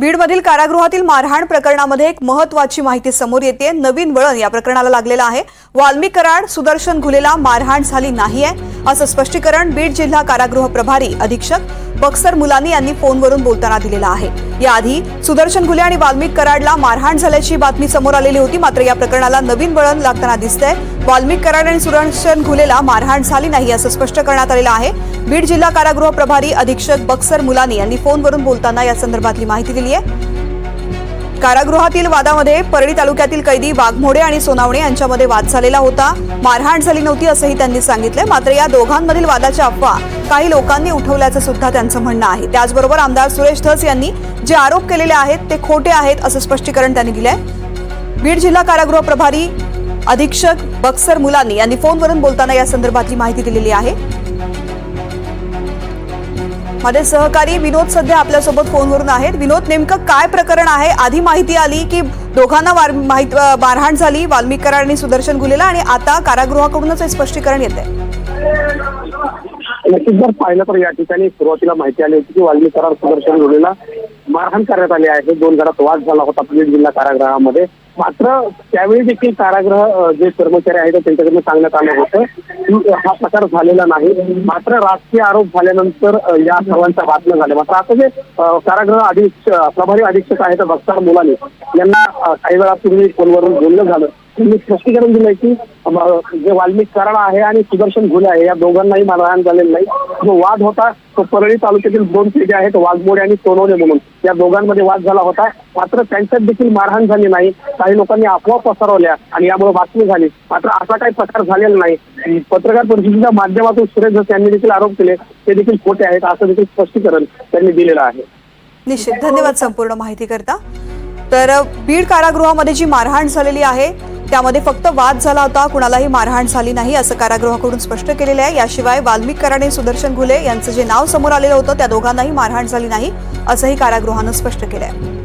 बीडमधील कारागृहातील मारहाण प्रकरणामध्ये एक महत्वाची माहिती समोर येते. नवीन वळण या प्रकरणाला लागलेलं आहे. वाल्मी कराड सुदर्शन घुलेला मारहाण झाली नाहीये असं स्पष्टीकरण बीड जिल्हा कारागृह प्रभारी अधीक्षक बक्सर मुलानी यांनी फोनवरून बोलताना दिलेला आहे. याआधी सुदर्शन घुले आणि वाल्मिक कराडला मारहाण झाल्याची बातमी समोर आलेली होती मात्र या प्रकरणाला नवीन वळण लागताना दिसतंय. वाल्मिक कराड आणि सुदर्शन घुलेला मारहाण झाली नाही असं स्पष्ट करण्यात आलेलं आहे. बीड जिल्हा कारागृह प्रभारी अधीक्षक बक्सर मुलानी यांनी फोनवरून बोलताना या संदर्भातली माहिती दिली आहे कारागृहातील वादामध्ये परळी तालुक्यातील कैदी वाघमोडे आणि सोनावणे यांच्यामध्ये वाद झालेला होता. मारहाण झाली नव्हती असंही त्यांनी सांगितलं मात्र या दोघांमधील वादाच्या अफवा काही लोकांनी उठवल्याचं सुद्धा त्यांचं म्हणणं आहे. त्याचबरोबर आमदार सुरेश धस यांनी जे आरोप केलेले आहेत ते खोटे आहेत असं स्पष्टीकरण त्यांनी दिलंय. बीड जिल्हा कारागृह प्रभारी अधीक्षक बक्सर मुलानी यांनी फोनवरून बोलताना या संदर्भातली माहिती दिलेली आहे. माझे सहकारी विनोद सध्या आपल्यासोबत फोनवरून आहेत. विनोद नेमकं काय प्रकरण आहे? आधी माहिती आली की दोघांना माहित- मारहाण झाली वाल्मिक आणि सुदर्शन गुलेला आणि आता कारागृहाकडूनच हे स्पष्टीकरण येते नक्कीच जर पाहिलं तर या ठिकाणी सुरुवातीला माहिती आली होती की वाल्मीकरार सुदर्शन गुलेला मारहाण करण्यात आली आहे. दोन घरात वाद झाला होता बीड जिल्हा कारागृहामध्ये. मात्र त्यावेळी देखील कारागृह जे कर्मचारी आहेत त्यांच्याकडून सांगण्यात आलं होतं की हा प्रकार झालेला नाही. मात्र राजकीय आरोप झाल्यानंतर या सर्वांच्या बातम्या झाल्या मात्र आता जे कारागृह अधीक्षक प्रभारी अधीक्षक आहेत बक्तार मुलाने यांना काही वेळापूर्वी फोनवरून बोलणं झालं. त्यांनी स्पष्टीकरण दिलंय की जे वाल्मिक कराड आहे आणि सुदर्शन घुले आहे या दोघांनाही मारहाण झालेलं नाही. जो वाद होता तो परळी तालुक्यातील दोन पिढी आहेत वाघमोडे आणि सोनवणे म्हणून. या दोघांमध्ये वाद झाला होता. मात्र त्यांच्यात देखील मारहाण झाली नाही. काही लोकांनी अफवा पसरवल्या आणि यामुळे बातमी झाली. मात्र असा काही प्रकार झालेला नाही. पत्रकार परिषदेच्या माध्यमातून सुरेश धस यांनी देखील आरोप केले. ते देखील खोटे आहेत असं देखील स्पष्टीकरण त्यांनी दिलेलं आहे. निश्चित. धन्यवाद संपूर्ण माहिती करता तर बीड कारागृहामध्ये जी मारहाण झालेली आहे त्यामध्ये फक्त वाद झाला होता. कुणालाही मारहाण झाली नाही असं कारागृहाकडून स्पष्ट केलेलं आहे. याशिवाय वाल्मिक कराड सुदर्शन घुले यांचं जे नाव समोर आलेलं होतं त्या दोघांनाही मारहाण झाली नाही असंही कारागृहानं स्पष्ट केलं आहे